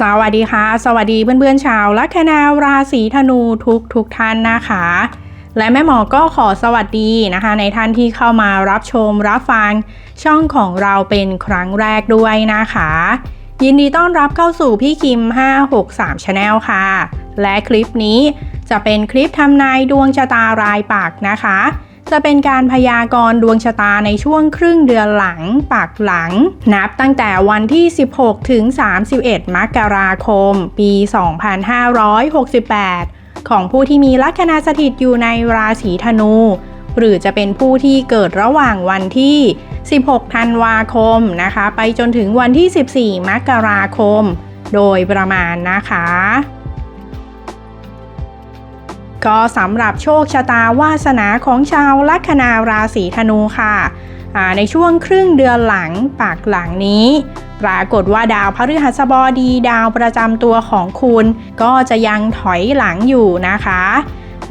สวัสดีค่ะ สวัสดีเพื่อนๆชาวลัคนาราศีธนูทุกทุกท่านนะคะ และแม่หมอก็ขอสวัสดีนะคะ ในท่านที่เข้ามารับชมรับฟังช่องของเราเป็นครั้งแรกด้วยนะคะ ยินดีต้อนรับเข้าสู่พี่คิม 563 Channel ค่ะ และคลิปนี้จะเป็นคลิปทำนายดวงชะตารายปากนะคะ จะเป็นการพยากรณ์ดวงชะตาในช่วงครึ่งเดือนหลังปากหลัง นับตั้งแต่วันที่ 16 ถึง 31 มกราคม ปี 2568 ของผู้ที่มีลัคนาสถิตอยู่ในราศีธนู หรือจะเป็นผู้ที่เกิดระหว่างวันที่ 16 ธันวาคมนะคะ ไปจนถึงวันที่ 14 มกราคม โดยประมาณนะคะ ก็สำหรับโชคชะตาวาสนาของชาวลัคนาราศีธนูค่ะ ในช่วงครึ่งเดือนหลังปากหลังนี้ ปรากฏว่าดาวพฤหัสบดีดาวประจำตัวของคุณ ก็จะยังถอยหลังอยู่นะคะ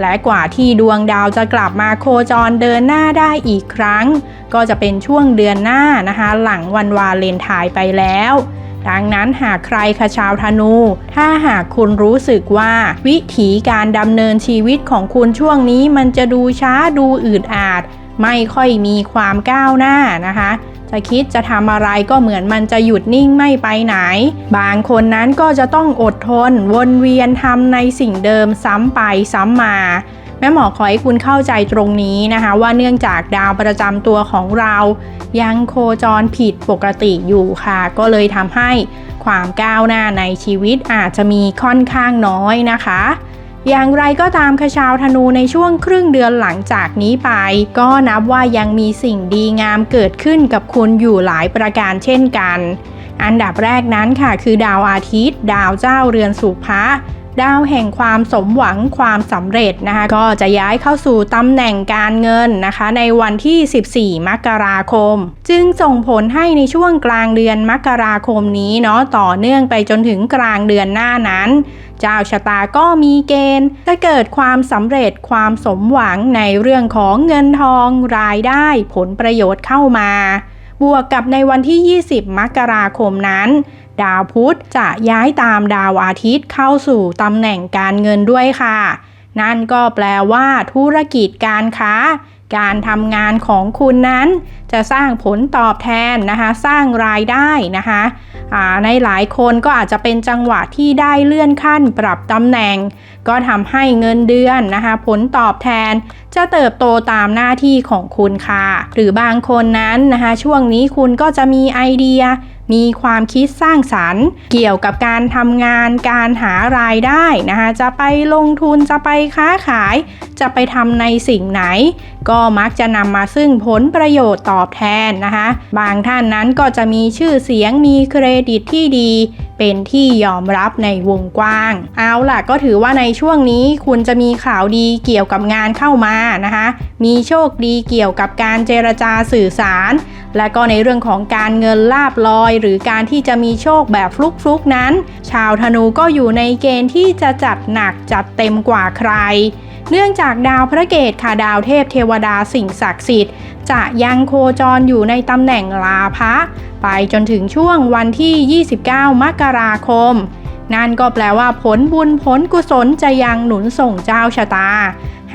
และกว่าที่ดวงดาวจะกลับมาโคจรเดินหน้าได้อีกครั้ง ก็จะเป็นช่วงเดือนหน้านะคะ หลังวันวาเลนไทน์ไปแล้ว ดังนั้นหากใครคะชาวธนู ถ้าหากคุณรู้สึกว่า วิถีการดำเนินชีวิตของคุณช่วงนี้มันจะดูช้าดูอืดอาด ไม่ค่อยมีความก้าวหน้านะคะจะคิดจะทำอะไรก็เหมือนมันจะหยุดนิ่งไม่ไปไหน บางคนนั้นก็จะต้องอดทน วนเวียนทำในสิ่งเดิมซ้ำไปซ้ำมา แม่หมอขอให้คุณเข้าใจตรงนี้นะคะ ว่าเนื่องจากดาวประจำตัวของเรา ยังโคจรผิดปกติอยู่ค่ะ ก็เลยทำให้ความก้าวหน้าในชีวิตอาจจะมีค่อนข้างน้อยนะคะอย่างไรก็ตามคชาวธนูในช่วงครึ่งเดือนหลังจากนี้ไป ก็นับว่ายังมีสิ่งดีงามเกิดขึ้นกับคุณอยู่หลายประการเช่นกัน อันดับแรกนั้นค่ะคือดาวอาทิตย์ ดาวเจ้าเรือนสุภะ ดาวแห่งความสมหวังความสำเร็จนะคะก็จะย้ายเข้าสู่ตำแหน่งการเงินนะคะ ในวันที่ 14 มกราคม จึงส่งผลให้ในช่วงกลางเดือนมกราคมนี้เนาะต่อเนื่องไปจนถึงกลางเดือนหน้านั้น เจ้าชะตาก็มีเกณฑ์ จะเกิดความสำเร็จความสมหวังในเรื่องของเงินทองรายได้ผลประโยชน์เข้ามาบวกกับในวันที่ 20 มกราคมนั้น ดาวพุธจะย้ายตามดาวอาทิตย์เข้าสู่ตำแหน่งการเงินด้วยค่ะ นั่นก็แปลว่าธุรกิจการค้า การทำงานของคุณนั้น จะสร้างผลตอบแทนนะคะสร้างรายได้นะคะในหลายคนก็อาจจะเป็นจังหวะที่ได้เลื่อนขั้นปรับตำแหน่ง ก็ทำให้เงินเดือนนะคะผลตอบแทนจะเติบโตตามหน้าที่ของคุณค่ะ หรือบางคนนั้นนะคะช่วงนี้คุณก็จะมีไอเดียมีความคิดสร้างสรรค์ เกี่ยวกับการทำงานการหารายได้นะคะจะไปลงทุนจะไปค้าขาย จะไปทำในสิ่งไหน ก็มักจะนำมาซึ่งผลประโยชน์ตอบแทนนะคะ บางท่านนั้นก็จะมีชื่อเสียงมีเครดิตที่ดี เป็นที่ยอมรับในวงกว้าง เอาล่ะก็ถือว่าในช่วงนี้คุณจะมีข่าวดีเกี่ยวกับงานเข้ามานะคะ มีโชคดีเกี่ยวกับการเจรจาสื่อสาร และก็ในเรื่องของการเงินลาบลอย หรือการที่จะมีโชคแบบฟลุกๆนั้น ชาวธนูก็อยู่ในเกณฑ์ที่จะจัดหนักจัดเต็มกว่าใคร เนื่องจากดาวพระเกตค่ะดาวเทพเทวดาสิ่งศักดิ์สิทธิ์ จะยังโคจรอยู่ในตำแหน่งลาภะไปจนถึงช่วงวันที่ 29 มกราคม นั่นก็แปลว่าผลบุญผลกุศลจะยังหนุนส่งเจ้าชะตา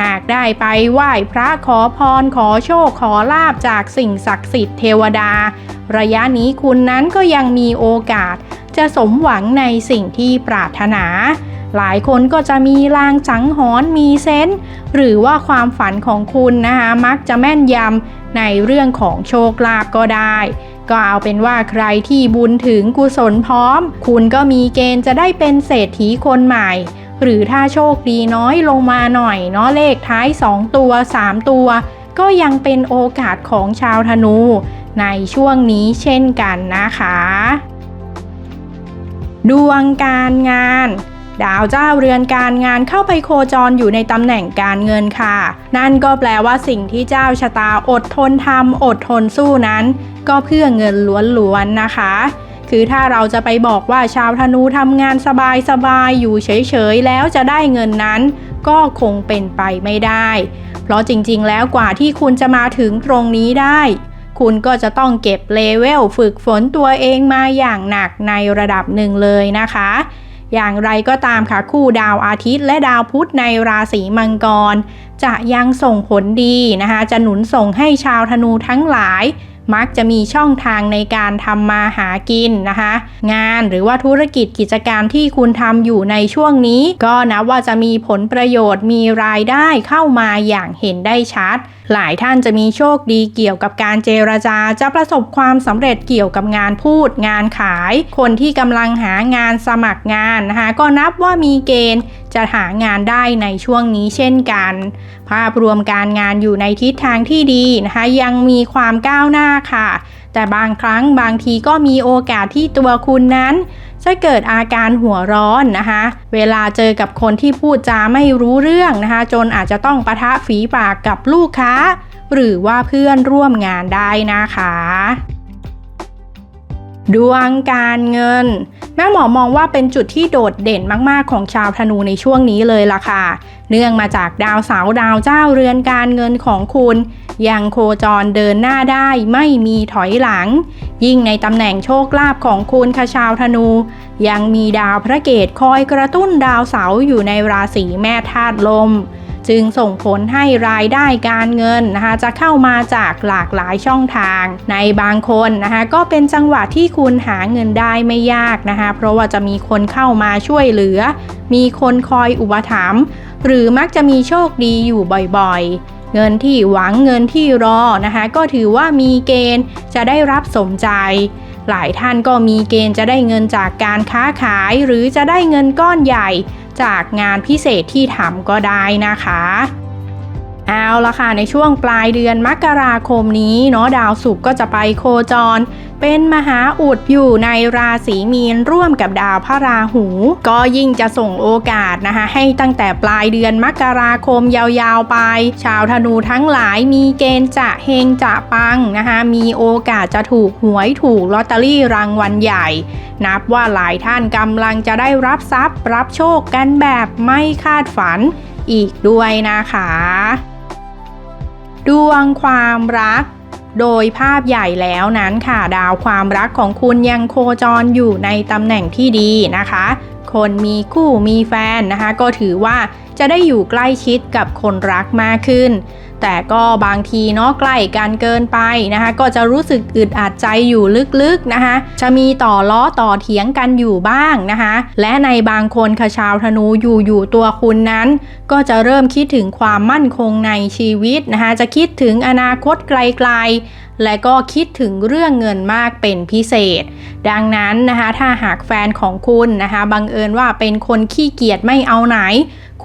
หากได้ไปไหว้พระขอพรขอโชคขอลาบจากสิ่งศักดิ์สิทธิ์เทวดา ระยะนี้คุณนั้นก็ยังมีโอกาส จะสมหวังในสิ่งที่ปรารถนา หลายคนก็จะมีลางสังหรณ์มีเซนส์หรือว่าความฝันของคุณนะคะมักจะแม่นยำในเรื่องของโชคลาภก็ได้ ก็เอาเป็นว่าใครที่บุญถึงกุศลพร้อม คุณก็มีเกณฑ์จะได้เป็นเศรษฐีคนใหม่ หรือถ้าโชคดีน้อยลงมาหน่อยเนาะเลขท้าย 2 ตัว 3 ตัว ก็ยังเป็นโอกาสของชาวธนูในช่วงนี้เช่นกันนะคะ ดวงการงาน ดาวเจ้าเรือนการงานเข้าไปโคจรอยู่ในตำแหน่งการเงินค่ะ นั่นก็แปลว่าสิ่งที่เจ้าชะตาอดทนทำอดทนสู้นั้น ก็เพื่อเงินล้วนๆนะคะ คือถ้าเราจะไปบอกว่าชาวธนูทำงานสบายๆอยู่เฉยๆแล้วจะได้เงินนั้น ก็คงเป็นไปไม่ได้ เพราะจริงๆ แล้วกว่าที่คุณจะมาถึงตรงนี้ได้คุณก็จะต้องเก็บเลเวลฝึกฝนตัวเองมาอย่างหนักในระดับหนึ่งเลยนะคะ อย่างไรก็ตามค่ะคู่ดาวอาทิตย์และดาวพุธในราศีมังกร จะยังส่งผลดีนะคะจะหนุนส่งให้ชาวธนูทั้งหลาย มักจะมีช่องทางในการทำมาหากินนะคะ งานหรือว่าธุรกิจกิจการที่คุณทำอยู่ในช่วงนี้ ก็นับว่าจะมีผลประโยชน์มีรายได้เข้ามาอย่างเห็นได้ชัดหลายท่านจะมีโชคดีเกี่ยวกับการเจรจาจะประสบความสำเร็จเกี่ยวกับงานพูด งานขาย คนที่กำลังหางานสมัครงานนะคะก็นับว่ามีเกณฑ์จะหางานได้ในช่วงนี้เช่นกัน ภาพรวมการงานอยู่ในทิศทางที่ดีนะคะยังมีความก้าวหน้าค่ะ แต่บางครั้งบางทีก็มีโอกาสที่ตัวคุณนั้น จะเกิดอาการหัวร้อนนะคะ เวลาเจอกับคนที่พูดจาไม่รู้เรื่องนะคะ จนอาจจะต้องปะทะฝีปากกับลูกค้า หรือว่าเพื่อนร่วมงานได้นะคะ ดวงการเงิน แม่หมอมองว่าเป็นจุดที่โดดเด่นมาก ๆ ของชาวธนูในช่วงนี้เลยล่ะค่ะ เนื่องมาจากดาวเสาดาวเจ้าเรือนการเงินของคุณ ยังโคจรเดินหน้าได้ไม่มีถอยหลัง ยิ่งในตำแหน่งโชคลาภของคุณค่ะชาวธนู ยังมีดาวพระเกตคอยกระตุ้นดาวเสาอยู่ในราศีแม่ธาตุลม จึงส่งผลให้รายได้การเงินนะคะจะเข้ามาจากหลากหลายช่องทาง ในบางคนนะคะก็เป็นจังหวะที่คุณหาเงินได้ไม่ยากนะคะเพราะว่าจะมีคนเข้ามาช่วยเหลือ มีคนคอยอุปถัมภ์หรือมักจะมีโชคดีอยู่บ่อยๆ เงินที่หวังเงินที่รอนะคะก็ถือว่ามีเกณฑ์จะได้รับสมใจ หลายท่านก็มีเกณฑ์จะได้เงินจากการค้าขาย หรือจะได้เงินก้อนใหญ่ จากงานพิเศษที่ทำก็ได้นะคะ เอาละค่ะในช่วงปลายเดือนมกราคมนี้เนาะดาวศุกร์ก็จะไปโคจรเป็นมหาอุดอยู่ในราศีมีนร่วมกับดาวพระราหู ก็ยิ่งจะส่งโอกาสนะคะให้ตั้งแต่ปลายเดือนมกราคมยาวๆไป ชาวธนูทั้งหลายมีเกณฑ์จะเฮงจะปังนะคะมีโอกาสจะถูกหวยถูกลอตเตอรี่รางวัลใหญ่ นับว่าหลายท่านกำลังจะได้รับทรัพย์ รับโชคกันแบบไม่คาดฝันอีกด้วยนะคะ ดวงความรัก โดยภาพใหญ่แล้วนั้นค่ะ ดาวความรักของคุณยังโคจรอยู่ในตำแหน่งที่ดีนะคะ คนมีคู่มีแฟนนะคะ ก็ถือว่าจะได้อยู่ใกล้ชิดกับคนรักมากขึ้น แต่ก็บางทีเนาะใกล้กันเกินไปนะคะ ก็จะรู้สึกอึดอัดใจอยู่ลึกๆนะคะ จะมีต่อล้อต่อเถียงกันอยู่บ้างนะคะ และในบางคนค่ะชาวธนูอยู่อยู่ตัวคุณนั้น ก็จะเริ่มคิดถึงความมั่นคงในชีวิตนะคะ จะคิดถึงอนาคตไกลๆ และก็คิดถึงเรื่องเงินมากเป็นพิเศษ ดังนั้นนะคะ ถ้าหากแฟนของคุณนะคะ บังเอิญว่าเป็นคนขี้เกียจไม่เอาไหน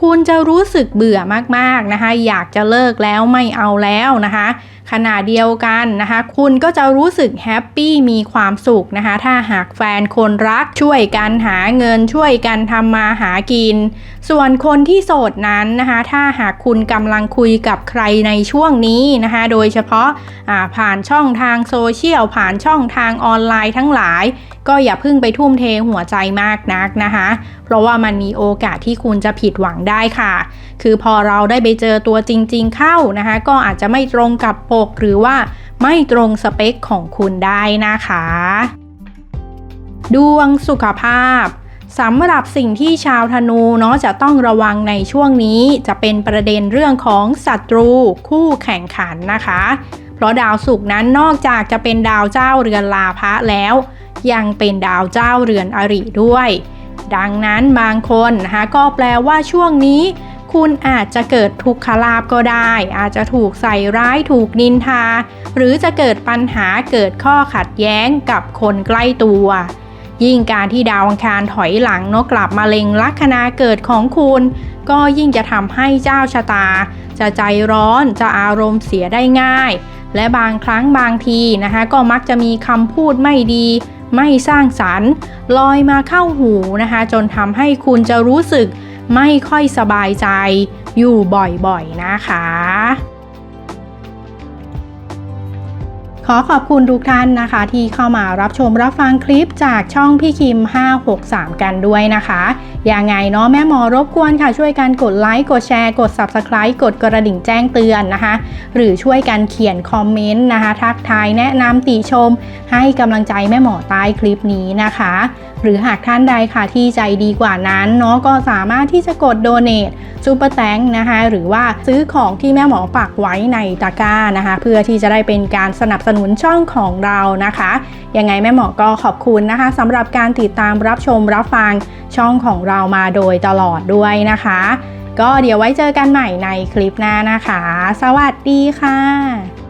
คุณจะรู้สึกเบื่อมากๆนะคะ อยากจะเลิกแล้วไม่เอาแล้วนะคะ ขณะเดียวกันนะคะ คุณก็จะรู้สึกแฮปปี้มีความสุขนะคะ ถ้าหากแฟนคนรักช่วยกันหาเงินช่วยกันทำมาหากิน ส่วนคนที่โสดนั้นนะคะ ถ้าหากคุณกำลังคุยกับใครในช่วงนี้นะคะ โดยเฉพาะาผ่านช่องทางโซเชียลผ่านช่องทางออนไลน์ทั้งหลาย ก็อย่าเพิ่งไปทุ่มเทหัวใจมากนักนะคะ เพราะว่ามันมีโอกาสที่คุณจะผิดหวังได้ค่ะ คือพอเราได้ไปเจอตัวจริง ๆ เข้านะคะ ก็อาจจะไม่ตรงกับปก หรือว่าไม่ตรงสเปคของคุณได้นะคะ ดวงสุขภาพสำหรับสิ่งที่ชาวธนูเนาะจะต้องระวังในช่วงนี้ จะเป็นประเด็นเรื่องของศัตรูคู่แข่งขันนะคะ เพราะดาวศุกร์นั้นนอกจากจะเป็นดาวเจ้าเรือนลาภะแล้ว ยังเป็นดาวเจ้าเรือนอริด้วย ดังนั้นบางคนนะคะก็แปลว่าช่วงนี้ คุณอาจจะเกิดทุกขลาบก็ได้ อาจจะถูกใส่ร้ายถูกนินทา หรือจะเกิดปัญหาเกิดข้อขัดแย้งกับคนใกล้ตัว ยิ่งการที่ดาวอังคารถอยหลังเนกกลับมาเล็งลัคนาเกิดของคุณ ก็ยิ่งจะทำให้เจ้าชะตา จะใจร้อนจะอารมณ์เสียได้ง่าย และบางครั้งบางทีนะคะ ก็มักจะมีคำพูดไม่ดีไม่สร้างสรรค์ลอยมาเข้าหูนะคะ จนทำให้คุณจะรู้สึก ไม่ค่อยสบายใจอยู่บ่อยๆนะคะ ขอขอบคุณทุกท่านนะคะ ที่เข้ามารับชมรับฟังคลิปจากช่องพี่คิม 563 กันด้วยนะคะ ยังไงเนาะแม่หมอรบกวนค่ะช่วยกันกดไลค์กดแชร์กด Subscribe กดกระดิ่งแจ้งเตือนนะคะ หรือช่วยกันเขียนคอมเมนต์นะคะทักทายแนะนำติชม ให้กำลังใจแม่หมอใต้คลิปนี้นะคะ หรือหากท่านใดค่ะที่ใจดีกว่านั้นเนาะก็สามารถที่จะกดโดเน a t ซูเปอร์แตงนะคะ หรือว่าซื้อของที่แม่หมอปักไว้ในตะกร้านะคะ เพื่อที่จะได้เป็นการสนับสนุนช่องของเรานะคะยังไงแม่หมอก็ขอบคุณนะคะสำหรับการติดตามรับชมรับฟังช่องของเรามาโดยตลอดด้วยนะคะ ก็เดี๋ยวไว้เจอกันใหม่ในคลิปหน้านะคะ สวัสดีค่ะ